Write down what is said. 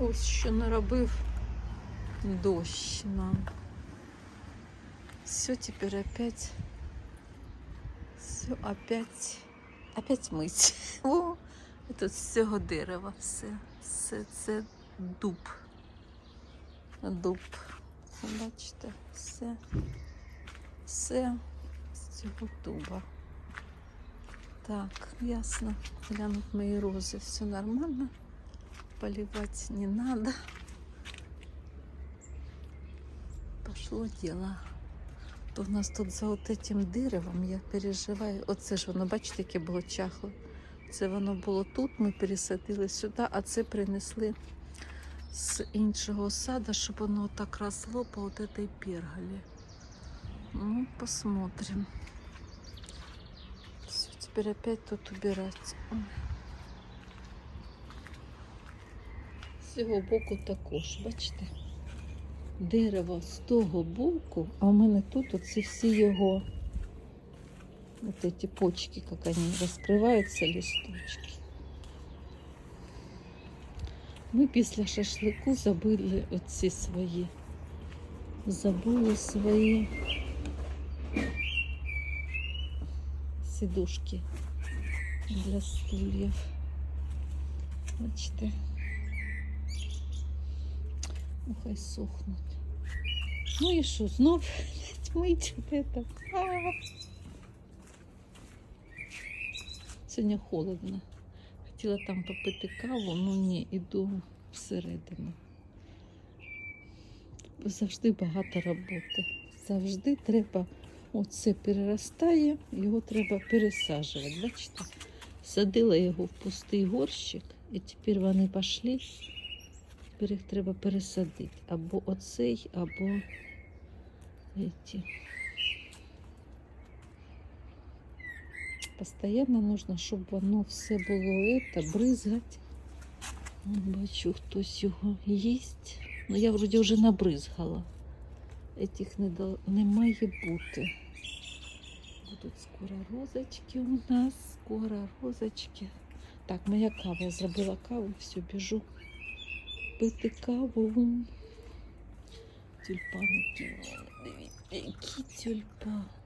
Ось що наробив дощ нам. Все теперь опять. Все опять. Опять мить. О, тут з цього дерева все. Все це дуб. Дуб. Бачите, все. Все з цього дуба. Так, ясно. Глянуть мої рози. Все нормально. Поливать не надо. Пошло дело. То в нас тут за от этим деревом я переживаю. Оце ж воно, бачите, яке було чахле. Це воно було тут, ми пересадили сюди, а це принесли з іншого сада, щоб воно так росло по от этой пергалі. Ну, посмотрим. Все, теперь опять тут убирать. З цього боку також, бачите? Дерево з того боку, а у мене тут оці всі його вот эти почки, как они раскрываются, листочки. Ми після шашлику забили оці свої. Забули свої сидушки для стульев. Бачите. Ну, хай сохнуть. Ну і що, знов мить. А. Сьогодні холодно. Хотіла там попити каву, ну ні, іду всередину. Завжди багато роботи. Завжди треба, оце переростає, його треба пересаджувати. Бачите? Садила його в пустий горщик, і тепер вони пішли. Тепер їх треба пересадити. Або оцей, або эти. Постоянно нужно, щоб воно все було это, бризгати. Вон Бачу, хтось його їсть. Ну я вроді вже набризгала. Этих не, до... не має бути. Будуть скоро розочки у нас, скоро розочки. Так, моя кава. Я зробила каву, все, біжу пити каву. Тюльпани. Дивіться, які тюльпани.